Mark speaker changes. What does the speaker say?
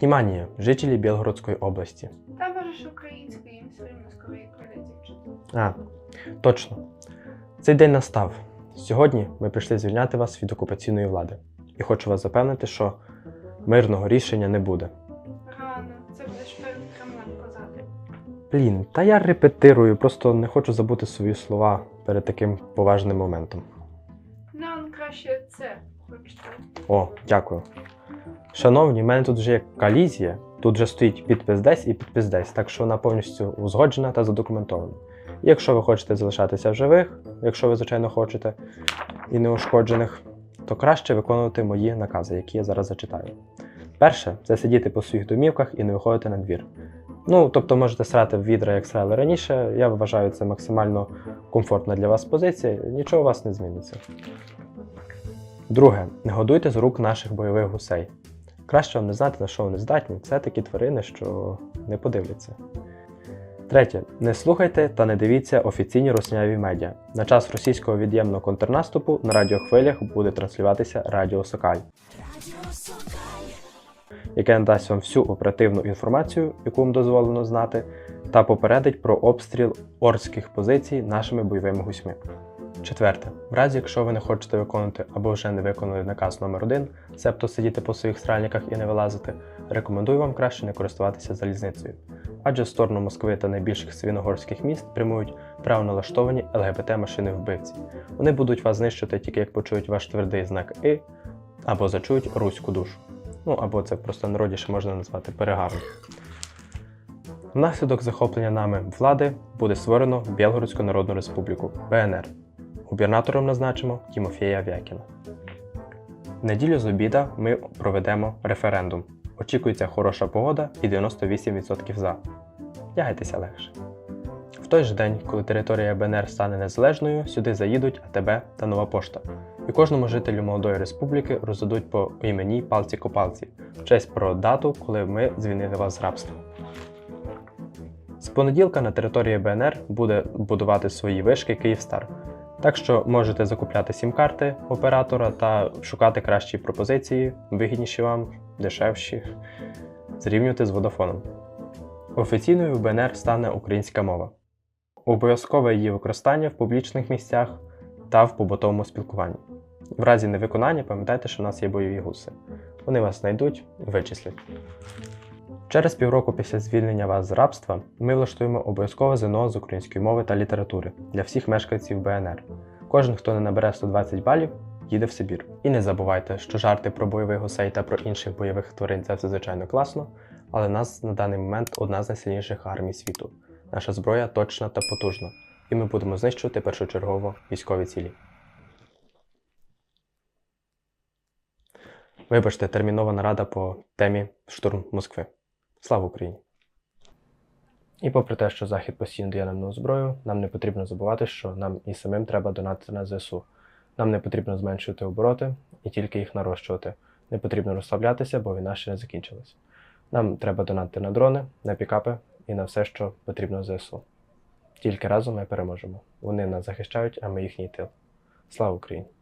Speaker 1: Внимание, жителі Білгородської області.
Speaker 2: Та можеш українською, їм скоро і прийдеться вчити.
Speaker 1: А, точно. Цей день настав. Сьогодні ми прийшли звільняти вас від окупаційної влади. І хочу вас запевнити, що мирного рішення не буде.
Speaker 2: Рано, це будеш перед Кремлем казати.
Speaker 1: Блін, та я репетирую, просто не хочу забути свої слова перед таким поважним моментом.
Speaker 2: Нам краще це хочете.
Speaker 1: О, дякую. Шановні, в мене тут вже є колізія. Тут вже стоїть підпис десь і підпис десь, так що вона повністю узгоджена та задокументована. Якщо ви хочете залишатися в живих, якщо ви, звичайно, хочете, і неушкоджених, то краще виконувати мої накази, які я зараз зачитаю. Перше це сидіти по своїх домівках і не виходити на двір. Ну, тобто можете срати в відра, як срали раніше. Я вважаю, це максимально комфортна для вас позиція, нічого у вас не зміниться. Друге, не годуйте з рук наших бойових гусей. Краще вам не знати, на що вони здатні. Це такі тварини, що не подивляться. Третє. Не слухайте та не дивіться офіційні русняві медіа. На час російського від'ємного контрнаступу на радіохвилях буде транслюватися Радіо Сокаль, яке надасть вам всю оперативну інформацію, яку вам дозволено знати, та попередить про обстріл орських позицій нашими бойовими гусьми. Четверте, в разі, якщо ви не хочете виконувати або вже не виконали наказ номер 1 себто сидіти по своїх сральниках і не вилазити, рекомендую вам краще не користуватися залізницею. Адже в сторону Москви та найбільших свіногорських міст прямують правильно налаштовані ЛГБТ-машини вбивці. Вони будуть вас знищити тільки як почують ваш твердий знак І або зачують руську душу. Ну або це просто народіше можна назвати перегаром. Внаслідок захоплення нами влади буде створено Білгородську Народну Республіку БНР. Губернатором назначимо Тімофія Вякіна. В неділю з обіда ми проведемо референдум. Очікується хороша погода і 98% за. Лягайтеся легше. В той же день, коли територія БНР стане незалежною, сюди заїдуть АТБ та Нова Пошта. І кожному жителю молодої республіки роздадуть по імені палці-копалці в честь про дату, коли ми звільнили вас з рабства. З понеділка на території БНР буде будувати свої вишки Київстар. Так що можете закупляти сім-карти оператора та шукати кращі пропозиції, вигідніші вам, дешевші, зрівнювати з водофоном. Офіційною в БНР стане українська мова. Обов'язкове її використання в публічних місцях та в побутовому спілкуванні. В разі невиконання пам'ятайте, що в нас є бойові гуси. Вони вас знайдуть і вичислять. Через півроку після звільнення вас з рабства ми влаштуємо обов'язкове ЗНО з української мови та літератури для всіх мешканців БНР. Кожен, хто не набере 120 балів, їде в Сибір. І не забувайте, що жарти про бойових гусей та про інших бойових тварин це все звичайно класно, але нас на даний момент одна з найсильніших армій світу. Наша зброя точна та потужна, і ми будемо знищувати першочергово військові цілі. Вибачте, термінова нарада по темі штурм Москви. Слава Україні! І попри те, що Захід постійно дає нам нову зброю, нам не потрібно забувати, що нам і самим треба донатити на ЗСУ. Нам не потрібно зменшувати обороти і тільки їх нарощувати. Не потрібно розслаблятися, бо війна ще не закінчилась. Нам треба донатити на дрони, на пікапи і на все, що потрібно ЗСУ. Тільки разом ми переможемо. Вони нас захищають, а ми їхній тил. Слава Україні!